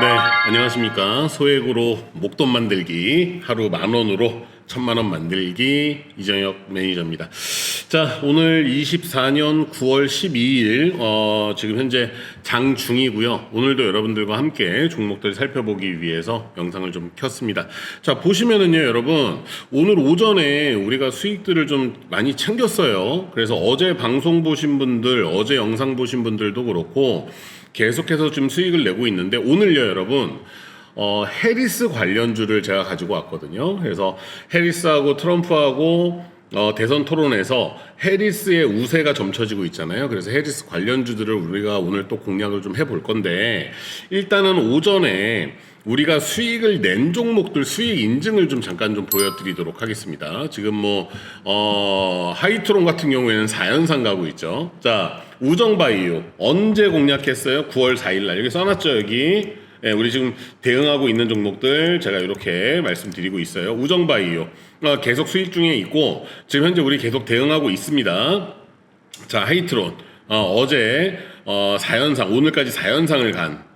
네, 안녕하십니까. 소액으로 목돈 만들기 하루 만 원으로 천만 원 만들기 이정혁 매니저입니다. 자, 오늘 24년 9월 12일 어, 지금 현재 장 중이고요. 오늘도 여러분들과 함께 종목들 살펴보기 위해서 영상을 좀 켰습니다. 자, 보시면은요, 여러분 오늘 오전에 우리가 수익들을 좀 많이 챙겼어요. 그래서 어제 방송 보신 분들, 어제 영상 보신 분들도 그렇고 계속해서 좀 수익을 내고 있는데 오늘요, 여러분. 어, 해리스 관련주를 제가 가지고 왔거든요. 그래서 해리스하고 트럼프하고 어, 대선 토론에서 해리스의 우세가 점쳐지고 있잖아요. 그래서 해리스 관련주들을 우리가 오늘 또 공략을 좀 해볼 건데 일단은 오전에 우리가 수익을 낸 종목들 수익 인증을 좀 잠깐 좀 보여드리도록 하겠습니다. 지금 뭐, 어, 하이트론 같은 경우에는 4연상 가고 있죠. 자, 우정바이오. 언제 공략했어요? 9월 4일 날. 여기 써놨죠, 여기. 예, 우리 지금 대응하고 있는 종목들 제가 이렇게 말씀드리고 있어요. 우정바이오. 어, 계속 수익 중에 있고, 지금 현재 우리 계속 대응하고 있습니다. 자, 하이트론. 어, 제 어, 4연상, 오늘까지 4연상을 간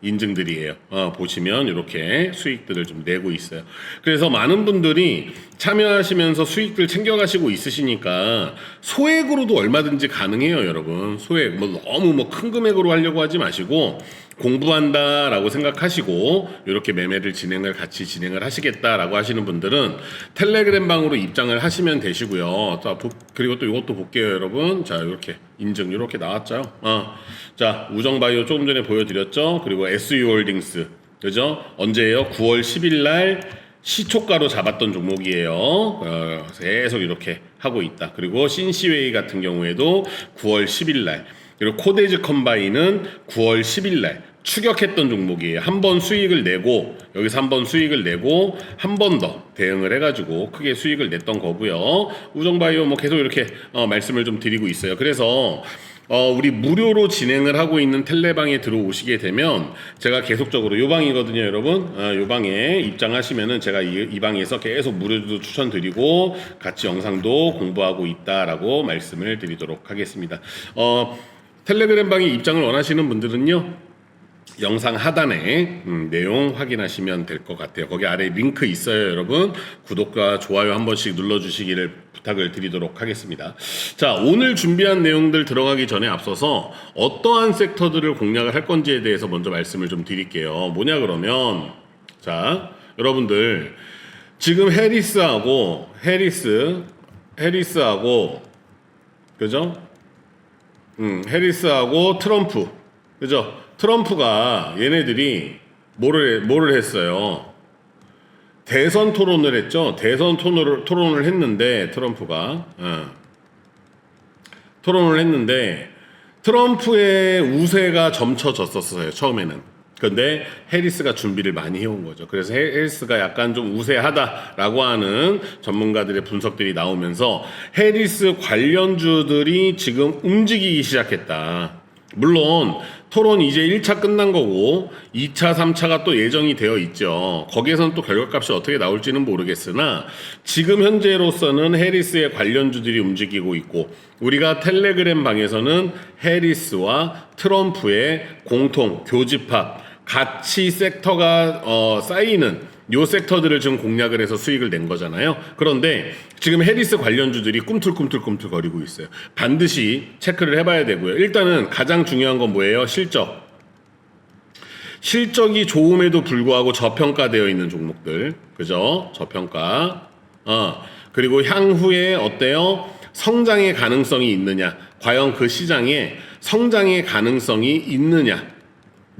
인증들이에요. 어, 보시면 이렇게 수익들을 좀 내고 있어요. 그래서 많은 분들이 참여하시면서 수익들 챙겨가시고 있으시니까 소액으로도 얼마든지 가능해요, 여러분. 소액 뭐 너무 뭐 큰 금액으로 하려고 하지 마시고 공부한다라고 생각하시고 이렇게 매매를 진행을 같이 진행을 하시겠다라고 하시는 분들은 텔레그램 방으로 입장을 하시면 되시고요. 자, 보- 그리고 또 이것도 볼게요, 여러분. 자, 이렇게 인증 이렇게 나왔죠. 어. 자, 우정바이오 조금 전에 보여드렸죠. 그리고 SU홀딩스 그죠? 언제예요? 9월 10일 날 시초가로 잡았던 종목이에요. 어, 계속 이렇게 하고 있다. 그리고 신시웨이 같은 경우에도 9월 10일 날 그리고 코데즈 컴바인은 9월 10일 날 추격했던 종목이에요. 한 번 수익을 내고 여기서 한 번 수익을 내고 한 번 더 대응을 해가지고 크게 수익을 냈던 거고요. 우정바이오 뭐 계속 이렇게 어, 말씀을 좀 드리고 있어요. 그래서 어, 우리 무료로 진행을 하고 있는 텔레방에 들어오시게 되면 제가 계속적으로 요 방이거든요, 여러분. 어, 요 방에 입장하시면은 제가 이, 이 방에서 계속 무료도 추천드리고 같이 영상도 공부하고 있다라고 말씀을 드리도록 하겠습니다. 어, 텔레그램 방에 입장을 원하시는 분들은요. 영상 하단에 음, 내용 확인하시면 될 것 같아요. 거기 아래 링크 있어요, 여러분. 구독과 좋아요 한 번씩 눌러주시기를 부탁을 드리도록 하겠습니다. 자, 오늘 준비한 내용들 들어가기 전에 앞서서 어떠한 섹터들을 공략을 할 건지에 대해서 먼저 말씀을 좀 드릴게요. 뭐냐 그러면 자, 여러분들 지금 해리스하고 해리스 해리스하고 그죠? 음, 해리스하고 트럼프. 그죠? 트럼프가 얘네들이 뭐를, 뭐를 했어요? 대선 토론을 했죠? 대선 토론을, 토론을 했는데, 트럼프가. 어. 토론을 했는데, 트럼프의 우세가 점쳐졌었어요, 처음에는. 근데 해리스가 준비를 많이 해온 거죠. 그래서 해- 해리스가 약간 좀 우세하다라고 하는 전문가들의 분석들이 나오면서 해리스 관련주들이 지금 움직이기 시작했다. 물론 토론 이제 1차 끝난 거고 2차, 3차가 또 예정이 되어 있죠. 거기에서는 또 결과값이 어떻게 나올지는 모르겠으나 지금 현재로서는 해리스의 관련주들이 움직이고 있고 우리가 텔레그램 방에서는 해리스와 트럼프의 공통 교집합 같이 섹터가 어, 쌓이는 요 섹터들을 지금 공략을 해서 수익을 낸 거잖아요. 그런데 지금 해리스 관련주들이 꿈틀꿈틀꿈틀 거리고 있어요. 반드시 체크를 해봐야 되고요. 일단은 가장 중요한 건 뭐예요? 실적. 실적이 좋음에도 불구하고 저평가되어 있는 종목들. 그죠? 저평가. 어. 그리고 향후에 어때요? 성장의 가능성이 있느냐? 과연 그 시장에 성장의 가능성이 있느냐?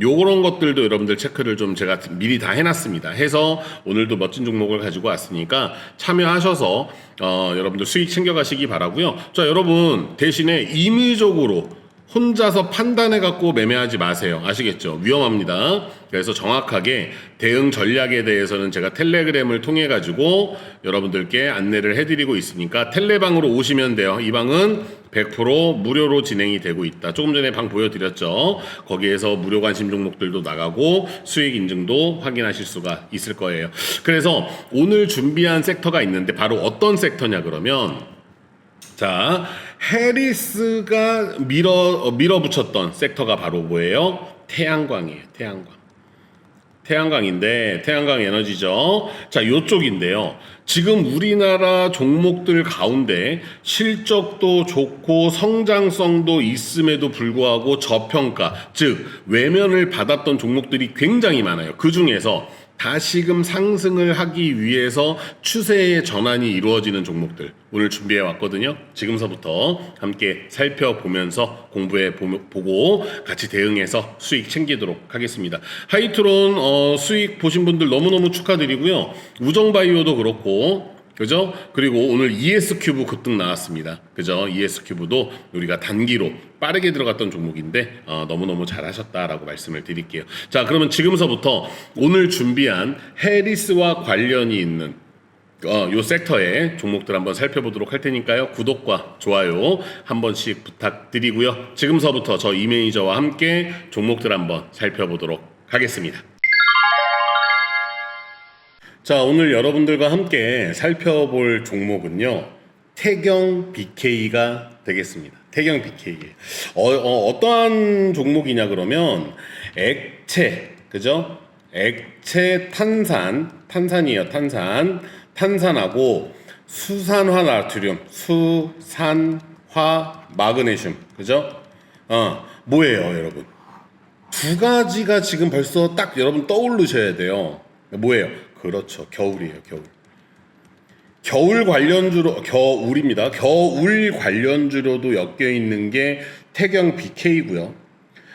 요런 것들도 여러분들 체크를 좀 제가 미리 다 해놨습니다. 해서 오늘도 멋진 종목을 가지고 왔으니까 참여하셔서 어, 여러분들 수익 챙겨가시기 바라고요. 자 여러분 대신에 임의적으로 혼자서 판단해 갖고 매매하지 마세요. 아시겠죠? 위험합니다. 그래서 정확하게 대응 전략에 대해서는 제가 텔레그램을 통해 가지고 여러분들께 안내를 해드리고 있으니까 텔레방으로 오시면 돼요. 이 방은 100% 무료로 진행이 되고 있다. 조금 전에 방 보여드렸죠. 거기에서 무료 관심 종목들도 나가고 수익 인증도 확인하실 수가 있을 거예요. 그래서 오늘 준비한 섹터가 있는데 바로 어떤 섹터냐 그러면 자, 해리스가 밀어 어, 밀어붙였던 섹터가 바로 뭐예요? 태양광이에요. 태양광. 태양광인데 태양광 에너지죠. 자, 요쪽인데요. 지금 우리나라 종목들 가운데 실적도 좋고 성장성도 있음에도 불구하고 저평가, 즉 외면을 받았던 종목들이 굉장히 많아요. 그 중에서 다시금 상승을 하기 위해서 추세의 전환이 이루어지는 종목들 오늘 준비해 왔거든요. 지금서부터 함께 살펴보면서 공부해 보- 보고 같이 대응해서 수익 챙기도록 하겠습니다. 하이트론 어, 수익 보신 분들 너무너무 축하드리고요. 우정바이오도 그렇고 그죠? 그리고 오늘 ES 큐브 급등 나왔습니다. 그죠? ES 큐브도 우리가 단기로 빠르게 들어갔던 종목인데 어, 너무너무 잘하셨다라고 말씀을 드릴게요. 자, 그러면 지금서부터 오늘 준비한 해리스와 관련이 있는 어, 요 섹터의 종목들 한번 살펴보도록 할 테니까요. 구독과 좋아요 한 번씩 부탁드리고요. 지금서부터 저 이매니저와 함께 종목들 한번 살펴보도록 하겠습니다. 자, 오늘 여러분들과 함께 살펴볼 종목은요. 태경 BK가 되겠습니다. 태경 BK. 어, 떠한 종목이냐 그러면 액체, 그죠? 액체 탄산, 탄산이에요. 탄산. 탄산하고 수산화 나트륨, 수산화 마그네슘. 그죠? 어, 뭐예요, 여러분? 두 가지가 지금 벌써 딱 여러분 떠오르셔야 돼요. 뭐예요? 그렇죠. 겨울이에요, 겨울. 겨울 관련주로 겨울입니다. 겨울 관련주로도 엮여 있는 게 태경 BK고요.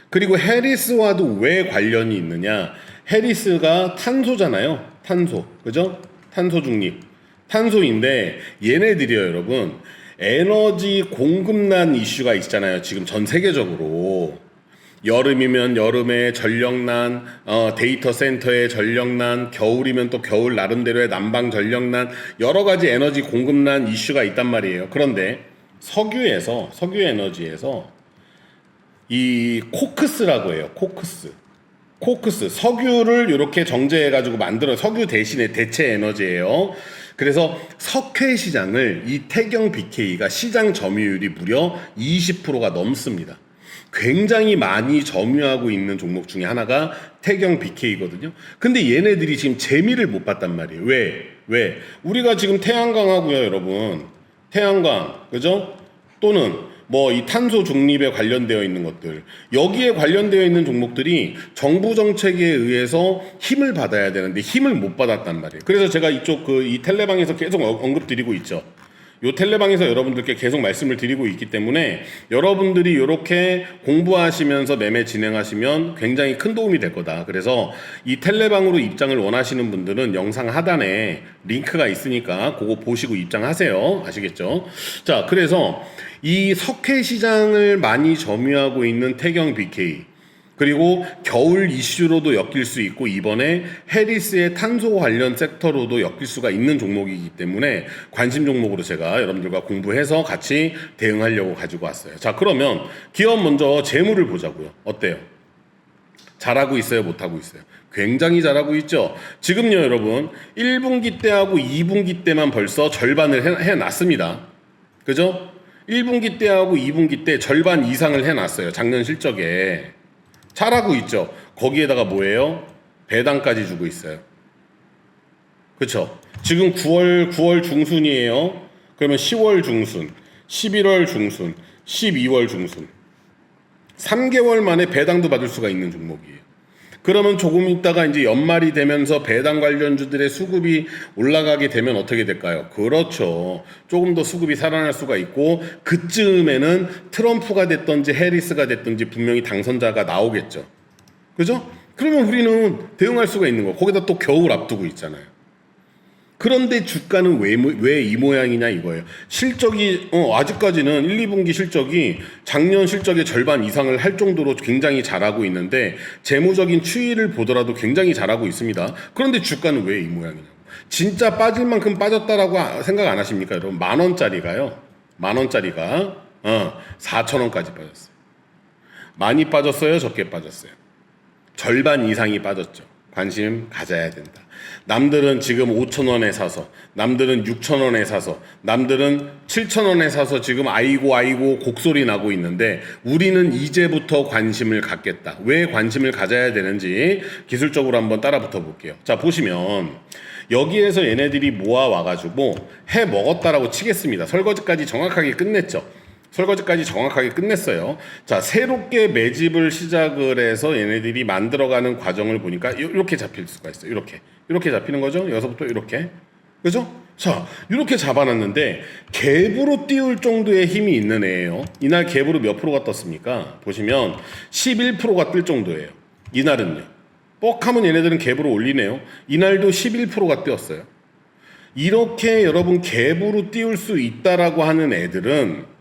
그리고 해리스와도 왜 관련이 있느냐? 해리스가 탄소잖아요. 탄소. 그죠? 탄소 중립. 탄소인데 얘네들이요, 여러분. 에너지 공급난 이슈가 있잖아요. 지금 전 세계적으로. 여름이면 여름에 전력난, 어, 데이터 센터의 전력난, 겨울이면 또 겨울 나름대로의 난방 전력난, 여러 가지 에너지 공급난 이슈가 있단 말이에요. 그런데 석유에서, 석유 에너지에서 이 코크스라고 해요. 코크스. 코크스. 석유를 이렇게 정제해가지고 만들어 석유 대신에 대체 에너지예요. 그래서 석회 시장을 이 태경 BK가 시장 점유율이 무려 20%가 넘습니다. 굉장히 많이 점유하고 있는 종목 중에 하나가 태경 BK거든요. 근데 얘네들이 지금 재미를 못 봤단 말이에요. 왜? 왜? 우리가 지금 태양광 하고요, 여러분. 태양광, 그죠? 또는 뭐이 탄소 중립에 관련되어 있는 것들 여기에 관련되어 있는 종목들이 정부 정책에 의해서 힘을 받아야 되는데 힘을 못 받았단 말이에요. 그래서 제가 이쪽 그 이 텔레방에서 계속 어- 언급드리고 있죠. 요 텔레방에서 여러분들께 계속 말씀을 드리고 있기 때문에 여러분들이 이렇게 공부하시면서 매매 진행하시면 굉장히 큰 도움이 될 거다. 그래서 이 텔레방으로 입장을 원하시는 분들은 영상 하단에 링크가 있으니까 그거 보시고 입장하세요. 아시겠죠? 자, 그래서 이 석회 시장을 많이 점유하고 있는 태경 BK 그리고 겨울 이슈로도 엮일 수 있고 이번에 해리스의 탄소 관련 섹터로도 엮일 수가 있는 종목이기 때문에 관심 종목으로 제가 여러분들과 공부해서 같이 대응하려고 가지고 왔어요. 자, 그러면 기업 먼저 재물을 보자고요. 어때요? 잘하고 있어요, 못하고 있어요? 굉장히 잘하고 있죠. 지금요, 여러분, 1분기 때하고 2분기 때만 벌써 절반을 해, 해놨습니다. 그죠? 1분기 때하고 2분기 때 절반 이상을 해놨어요. 작년 실적에. 잘하고 있죠. 거기에다가 뭐예요? 배당까지 주고 있어요. 그렇죠. 지금 9월 9월 중순이에요. 그러면 10월 중순, 11월 중순, 12월 중순. 3개월 만에 배당도 받을 수가 있는 종목이에요. 그러면 조금 있다가 이제 연말이 되면서 배당 관련주들의 수급이 올라가게 되면 어떻게 될까요? 그렇죠. 조금 더 수급이 살아날 수가 있고 그쯤에는 트럼프가 됐든지 해리스가 됐든지 분명히 당선자가 나오겠죠. 그죠? 그러면 우리는 대응할 수가 있는 거. 거기다 또 겨울 앞두고 있잖아요. 그런데 주가는 왜 이 모양이냐 이거예요. 실적이 어, 아직까지는 1, 2분기 실적이 작년 실적의 절반 이상을 할 정도로 굉장히 잘하고 있는데 재무적인 추이를 보더라도 굉장히 잘하고 있습니다. 그런데 주가는 왜 이 모양이냐고. 진짜 빠질 만큼 빠졌다라고 아- 생각 안 하십니까, 여러분? 만 원짜리가요. 만 원짜리가 어, 4천 원까지 빠졌어요. 많이 빠졌어요, 적게 빠졌어요. 절반 이상이 빠졌죠. 관심 가져야 된다. 남들은 지금 5천 원에 사서, 남들은 6천 원에 사서, 남들은 7천 원에 사서 지금 아이고 아이고 곡소리 나고 있는데 우리는 이제부터 관심을 갖겠다. 왜 관심을 가져야 되는지 기술적으로 한번 따라 붙어 볼게요. 자, 보시면 여기에서 얘네들이 모아 와가지고 해 먹었다라고 치겠습니다. 설거지까지 정확하게 끝냈죠. 설거지까지 정확하게 끝냈어요. 자, 새롭게 매집을 시작을 해서 얘네들이 만들어가는 과정을 보니까 이렇게 잡힐 수가 있어요. 이렇게. 이렇게 잡히는 거죠. 여기서부터 이렇게. 그죠? 자, 이렇게 잡아놨는데 갭으로 띄울 정도의 힘이 있는 애예요. 이날 갭으로 몇 프로가 떴습니까? 보시면 11%가 뜰 정도예요. 이날은요. 뻑하면 얘네들은 갭으로 올리네요. 이날도 11%가 뛰었어요. 이렇게 여러분 갭으로 띄울 수 있다라고 하는 애들은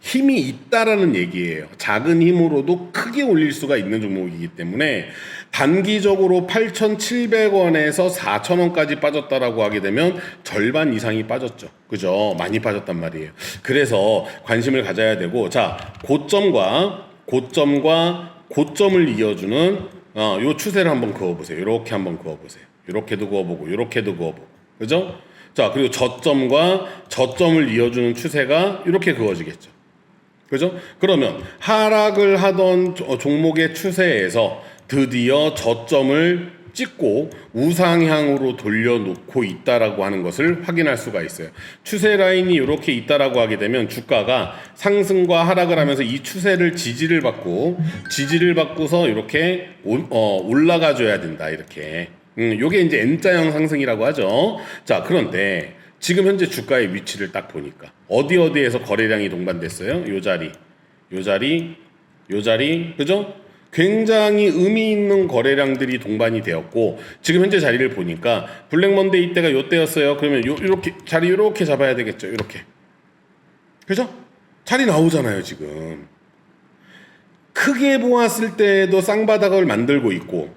힘이 있다라는 얘기예요. 작은 힘으로도 크게 올릴 수가 있는 종목이기 때문에 단기적으로 8,700원에서 4,000원까지 빠졌다라고 하게 되면 절반 이상이 빠졌죠. 그죠? 많이 빠졌단 말이에요. 그래서 관심을 가져야 되고 자, 고점과 고점과 고점을 이어주는 어, 요 추세를 한번 그어 보세요. 이렇게 한번 그어 보세요. 이렇게도 그어 보고 이렇게도 그어 보고. 그죠? 자, 그리고 저점과 저점을 이어주는 추세가 이렇게 그어지겠죠. 그죠? 그러면 하락을 하던 조- 종목의 추세에서 드디어 저점을 찍고 우상향으로 돌려놓고 있다라고 하는 것을 확인할 수가 있어요. 추세 라인이 이렇게 있다라고 하게 되면 주가가 상승과 하락을 하면서 이 추세를 지지를 받고 지지를 받고서 이렇게 올, 어, 올라가 줘야 된다 이렇게. 음, 요게 이제 N자형 상승이라고 하죠. 자, 그런데 지금 현재 주가의 위치를 딱 보니까 어디 어디에서 거래량이 동반됐어요? 요 자리, 요 자리, 요 자리, 그죠? 굉장히 의미 있는 거래량들이 동반이 되었고 지금 현재 자리를 보니까 블랙 먼데이 때가 요 때였어요. 그러면 요 이렇게 자리 이렇게 잡아야 되겠죠. 이렇게. 그죠? 자리 나오잖아요, 지금. 크게 보았을 때도 쌍바닥을 만들고 있고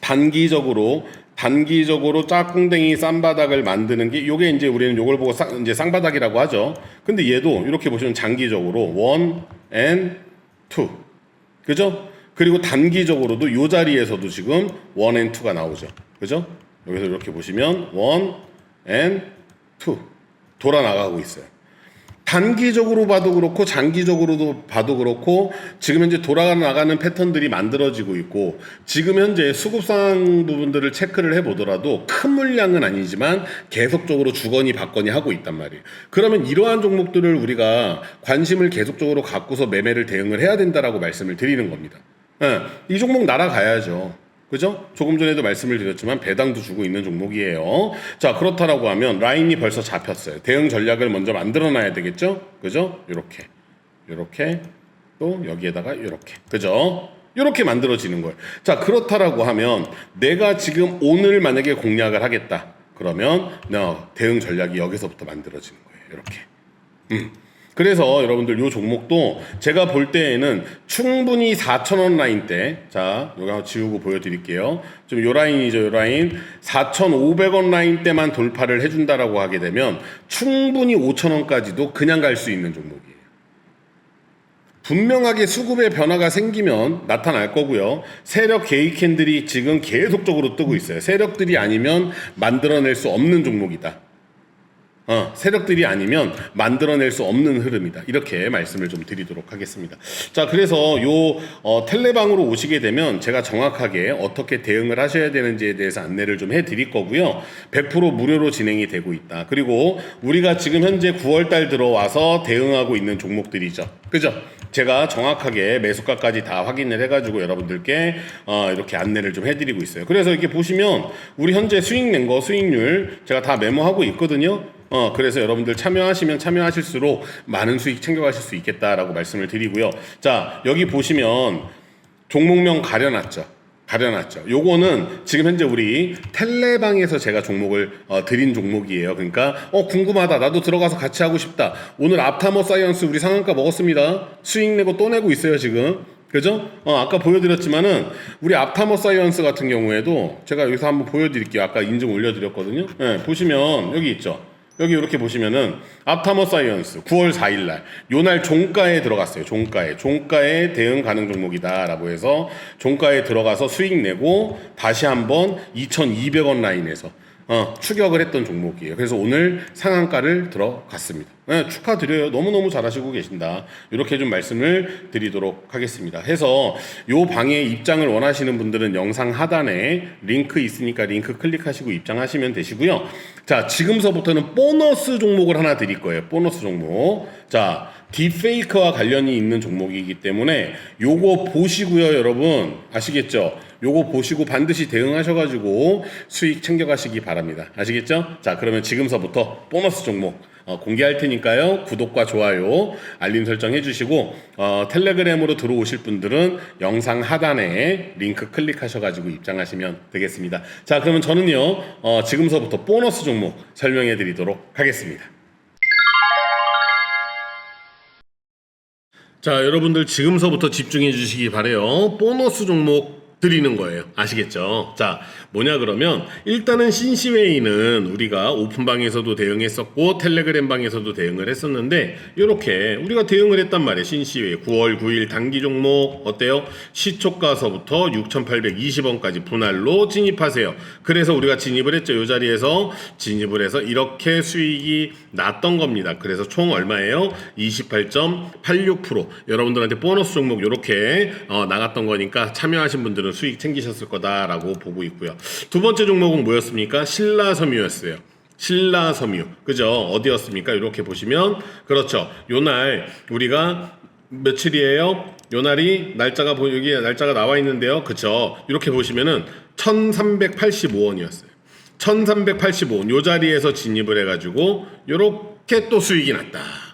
단기적으로 단기적으로 짝꿍댕이 쌈바닥을 만드는 게 요게 이제 우리는 요걸 보고 쌍, 이제 쌍바닥이라고 하죠. 근데 얘도 이렇게 보시면 장기적으로 원 and 투 그죠? 그리고 단기적으로도 요 자리에서도 지금 원 and 투가 나오죠. 그죠? 여기서 이렇게 보시면 원 and 투 돌아 나가고 있어요. 단기적으로 봐도 그렇고 장기적으로도 봐도 그렇고 지금 현재 돌아나가는 패턴들이 만들어지고 있고 지금 현재 수급상 부분들을 체크를 해보더라도 큰 물량은 아니지만 계속적으로 주거니 받거니 하고 있단 말이에요. 그러면 이러한 종목들을 우리가 관심을 계속적으로 갖고서 매매를 대응을 해야 된다라고 말씀을 드리는 겁니다. 예, 이 종목 날아가야죠. 그죠? 조금 전에도 말씀을 드렸지만 배당도 주고 있는 종목이에요. 자, 그렇다라고 하면 라인이 벌써 잡혔어요. 대응 전략을 먼저 만들어 놔야 되겠죠? 그죠? 요렇게. 요렇게. 또 여기에다가 이렇게. 그죠? 이렇게 만들어지는 거예요. 자, 그렇다라고 하면 내가 지금 오늘 만약에 공략을 하겠다. 그러면 너 대응 전략이 여기서부터 만들어지는 거예요. 이렇게. 음. 그래서 여러분들 요 종목도 제가 볼 때에는 충분히 4,000원 라인 때, 자, 여기 한번 지우고 보여드릴게요. 좀 요 라인이죠, 요 라인. 4,500원 라인 때만 돌파를 해준다라고 하게 되면 충분히 5,000원까지도 그냥 갈 수 있는 종목이에요. 분명하게 수급의 변화가 생기면 나타날 거고요. 세력 개이 캔들이 지금 계속적으로 뜨고 있어요. 세력들이 아니면 만들어낼 수 없는 종목이다. 어, 세력들이 아니면 만들어낼 수 없는 흐름이다. 이렇게 말씀을 좀 드리도록 하겠습니다. 자, 그래서 요 어, 텔레방으로 오시게 되면 제가 정확하게 어떻게 대응을 하셔야 되는지에 대해서 안내를 좀 해드릴 거고요. 100% 무료로 진행이 되고 있다. 그리고 우리가 지금 현재 9월달 들어와서 대응하고 있는 종목들이죠. 그죠? 제가 정확하게 매수가까지 다 확인을 해가지고 여러분들께 어, 이렇게 안내를 좀 해드리고 있어요. 그래서 이렇게 보시면 우리 현재 수익 낸 거 수익률 제가 다 메모하고 있거든요. 어, 그래서 여러분들 참여하시면 참여하실수록 많은 수익 챙겨가실 수 있겠다라고 말씀을 드리고요. 자, 여기 보시면 종목명 가려놨죠. 가려놨죠. 요거는 지금 현재 우리 텔레방에서 제가 종목을 어, 드린 종목이에요. 그러니까 어 궁금하다. 나도 들어가서 같이 하고 싶다. 오늘 앞타머 사이언스 우리 상한가 먹었습니다. 수익 내고 또 내고 있어요 지금. 그죠? 어, 아까 보여드렸지만은 우리 앞타머 사이언스 같은 경우에도 제가 여기서 한번 보여드릴게요. 아까 인증 올려드렸거든요. 네, 보시면 여기 있죠. 여기 이렇게 보시면은 앞타머 사이언스 9월 4일 날 요날 종가에 들어갔어요. 종가에. 종가에 대응 가능 종목이다라고 해서 종가에 들어가서 수익 내고 다시 한번 2,200원 라인에서 어, 추격을 했던 종목이에요. 그래서 오늘 상한가를 들어갔습니다. 네, 축하드려요. 너무너무 잘하시고 계신다. 이렇게 좀 말씀을 드리도록 하겠습니다. 해서 요 방에 입장을 원하시는 분들은 영상 하단에 링크 있으니까 링크 클릭하시고 입장하시면 되시고요. 자, 지금서부터는 보너스 종목을 하나 드릴 거예요. 보너스 종목. 자, 딥페이크와 관련이 있는 종목이기 때문에 요거 보시고요, 여러분. 아시겠죠? 요거 보시고 반드시 대응하셔가지고 수익 챙겨가시기 바랍니다. 아시겠죠? 자, 그러면 지금서부터 보너스 종목 어, 공개할 테니까요. 구독과 좋아요, 알림 설정 해주시고 어, 텔레그램으로 들어오실 분들은 영상 하단에 링크 클릭하셔가지고 입장하시면 되겠습니다. 자, 그러면 저는요 어, 지금서부터 보너스 종목 설명해드리도록 하겠습니다. 자, 여러분들 지금서부터 집중해 주시기 바래요. 보너스 종목 드리는 거예요. 아시겠죠? 자, 뭐냐 그러면 일단은 신시웨이는 우리가 오픈방에서도 대응했었고 텔레그램 방에서도 대응을 했었는데 이렇게 우리가 대응을 했단 말이에요. 신시웨이 9월 9일 단기 종목 어때요? 시초가서부터 6,820원까지 분할로 진입하세요. 그래서 우리가 진입을 했죠. 이 자리에서 진입을 해서 이렇게 수익이 났던 겁니다. 그래서 총 얼마예요? 28.86% 여러분들한테 보너스 종목 이렇게 어, 나갔던 거니까 참여하신 분들은 수익 챙기셨을 거다라고 보고 있고요. 두 번째 종목은 뭐였습니까? 신라섬유였어요. 신라섬유. 그죠? 어디였습니까? 이렇게 보시면 그렇죠. 요날 우리가 며칠이에요? 요 날이 날짜가 보 여기 날짜가 나와 있는데요. 그쵸? 이렇게 보시면은 1385원이었어요. 1385원 요 자리에서 진입을 해가지고 요렇게 또 수익이 났다.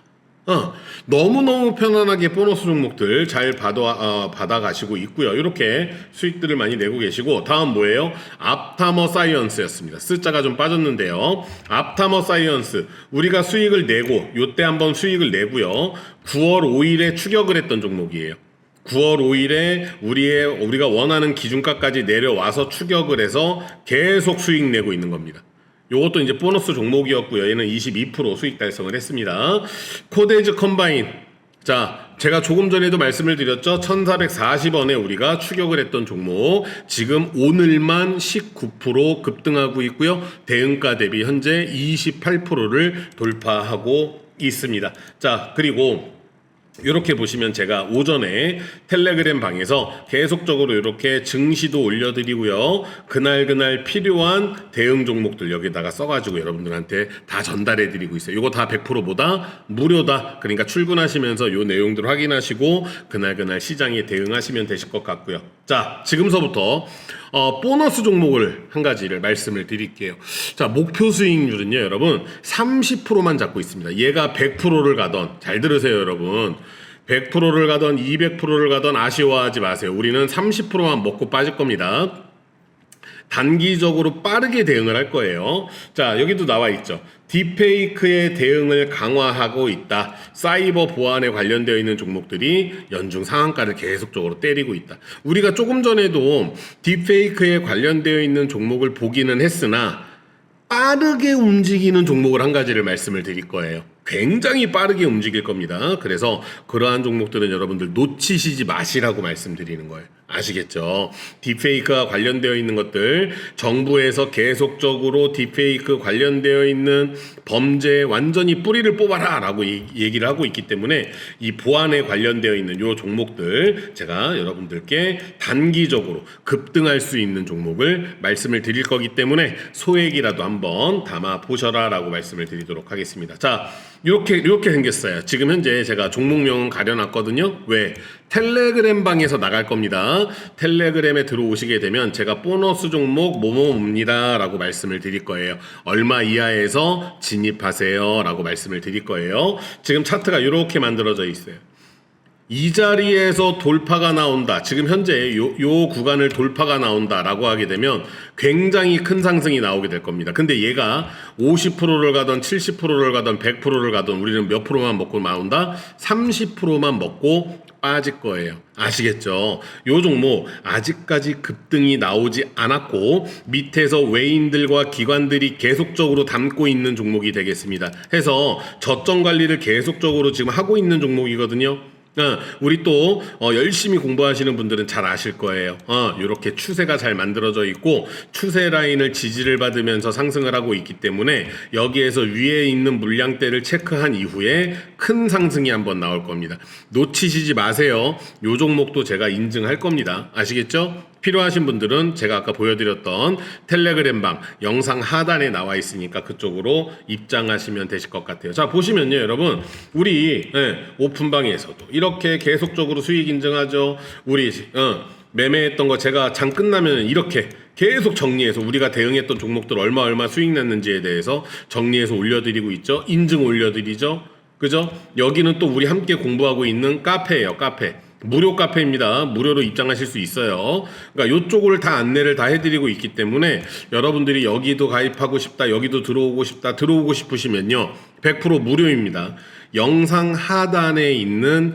어, 너무너무 편안하게 보너스 종목들 잘 받아, 어, 받아가시고 있고요. 이렇게 수익들을 많이 내고 계시고, 다음 뭐예요? 앞타머 사이언스였습니다. 숫자가 좀 빠졌는데요. 앞타머 사이언스. 우리가 수익을 내고, 요때 한번 수익을 내고요. 9월 5일에 추격을 했던 종목이에요. 9월 5일에 우리의, 우리가 원하는 기준가까지 내려와서 추격을 해서 계속 수익 내고 있는 겁니다. 요것도 이제 보너스 종목이었고요. 얘는 22% 수익 달성을 했습니다. 코데즈 컴바인. 자, 제가 조금 전에도 말씀을 드렸죠. 1440원에 우리가 추격을 했던 종목. 지금 오늘만 19% 급등하고 있고요. 대응가 대비 현재 28%를 돌파하고 있습니다. 자, 그리고 이렇게 보시면 제가 오전에 텔레그램 방에서 계속적으로 이렇게 증시도 올려드리고요. 그날 그날 필요한 대응 종목들 여기다가 써가지고 여러분들한테 다 전달해드리고 있어요. 이거 다 100%보다 무료다. 그러니까 출근하시면서 요 내용들 확인하시고 그날 그날 시장에 대응하시면 되실 것 같고요. 자, 지금서부터 어, 보너스 종목을 한 가지를 말씀을 드릴게요. 자, 목표 수익률은요, 여러분, 30%만 잡고 있습니다. 얘가 100%를 가던, 잘 들으세요, 여러분. 100%를 가던 200%를 가던 아쉬워하지 마세요. 우리는 30%만 먹고 빠질 겁니다. 단기적으로 빠르게 대응을 할 거예요. 자, 여기도 나와 있죠. 딥페이크의 대응을 강화하고 있다. 사이버 보안에 관련되어 있는 종목들이 연중 상한가를 계속적으로 때리고 있다. 우리가 조금 전에도 딥페이크에 관련되어 있는 종목을 보기는 했으나 빠르게 움직이는 종목을 한 가지를 말씀을 드릴 거예요. 굉장히 빠르게 움직일 겁니다. 그래서 그러한 종목들은 여러분들 놓치시지 마시라고 말씀드리는 거예요. 아시겠죠? 딥페이크와 관련되어 있는 것들, 정부에서 계속적으로 딥페이크 관련되어 있는 범죄에 완전히 뿌리를 뽑아라! 라고 이- 얘기를 하고 있기 때문에 이 보안에 관련되어 있는 요 종목들, 제가 여러분들께 단기적으로 급등할 수 있는 종목을 말씀을 드릴 거기 때문에 소액이라도 한번 담아 보셔라! 라고 말씀을 드리도록 하겠습니다. 자, 이렇게 이렇게 생겼어요. 지금 현재 제가 종목명은 가려놨거든요. 왜? 텔레그램 방에서 나갈 겁니다. 텔레그램에 들어오시게 되면 제가 보너스 종목 뭐뭐입니다 라고 말씀을 드릴 거예요. 얼마 이하에서 진입하세요 라고 말씀을 드릴 거예요. 지금 차트가 이렇게 만들어져 있어요. 이 자리에서 돌파가 나온다. 지금 현재 요, 요 구간을 돌파가 나온다라고 하게 되면 굉장히 큰 상승이 나오게 될 겁니다. 근데 얘가 50%를 가던 70%를 가던 100%를 가던 우리는 몇 프로만 먹고 나온다? 30%만 먹고 빠질 거예요. 아시겠죠? 요 종목 아직까지 급등이 나오지 않았고 밑에서 외인들과 기관들이 계속적으로 담고 있는 종목이 되겠습니다. 해서 저점 관리를 계속적으로 지금 하고 있는 종목이거든요. 어, 우리 또 어, 열심히 공부하시는 분들은 잘 아실 거예요. 어, 이렇게 추세가 잘 만들어져 있고 추세 라인을 지지를 받으면서 상승을 하고 있기 때문에 여기에서 위에 있는 물량대를 체크한 이후에 큰 상승이 한번 나올 겁니다. 놓치시지 마세요. 요 종목도 제가 인증할 겁니다. 아시겠죠? 필요하신 분들은 제가 아까 보여드렸던 텔레그램방 영상 하단에 나와 있으니까 그쪽으로 입장하시면 되실 것 같아요. 자 보시면요, 여러분 우리 예, 오픈방에서도 이렇게 계속적으로 수익 인증하죠. 우리 어, 매매했던 거 제가 장 끝나면 이렇게 계속 정리해서 우리가 대응했던 종목들 얼마 얼마 수익 났는지에 대해서 정리해서 올려드리고 있죠. 인증 올려드리죠. 그죠? 여기는 또 우리 함께 공부하고 있는 카페예요, 카페. 무료 카페입니다. 무료로 입장하실 수 있어요. 그러니까 이쪽을 다 안내를 다 해드리고 있기 때문에 여러분들이 여기도 가입하고 싶다, 여기도 들어오고 싶다, 들어오고 싶으시면요. 100% 무료입니다. 영상 하단에 있는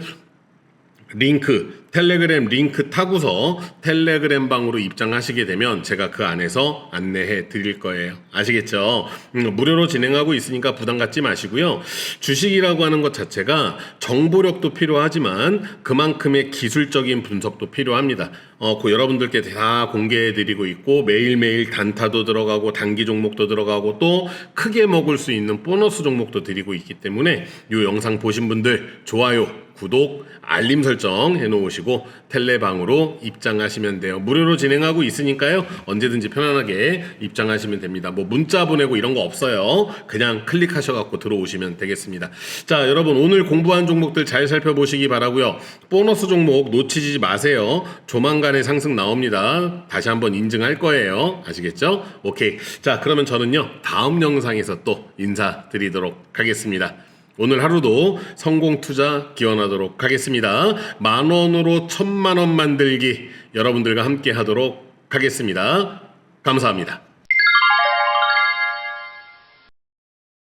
링크 텔레그램 링크 타고서 텔레그램 방으로 입장하시게 되면 제가 그 안에서 안내해 드릴 거예요. 아시겠죠? 음, 무료로 진행하고 있으니까 부담 갖지 마시고요. 주식이라고 하는 것 자체가 정보력도 필요하지만 그만큼의 기술적인 분석도 필요합니다. 어, 그 여러분들께 다 공개해 드리고 있고 매일매일 단타도 들어가고 단기 종목도 들어가고 또 크게 먹을 수 있는 보너스 종목도 드리고 있기 때문에 이 영상 보신 분들 좋아요 구독, 알림 설정 해놓으시고 텔레방으로 입장하시면 돼요. 무료로 진행하고 있으니까요. 언제든지 편안하게 입장하시면 됩니다. 뭐 문자 보내고 이런 거 없어요. 그냥 클릭하셔갖고 들어오시면 되겠습니다. 자, 여러분 오늘 공부한 종목들 잘 살펴보시기 바라고요. 보너스 종목 놓치지 마세요. 조만간에 상승 나옵니다. 다시 한번 인증할 거예요. 아시겠죠? 오케이. 자, 그러면 저는요 다음 영상에서 또 인사드리도록 하겠습니다. 오늘 하루도 성공 투자 기원하도록 하겠습니다. 만 원으로 천만 원 만들기 여러분들과 함께 하도록 하겠습니다. 감사합니다.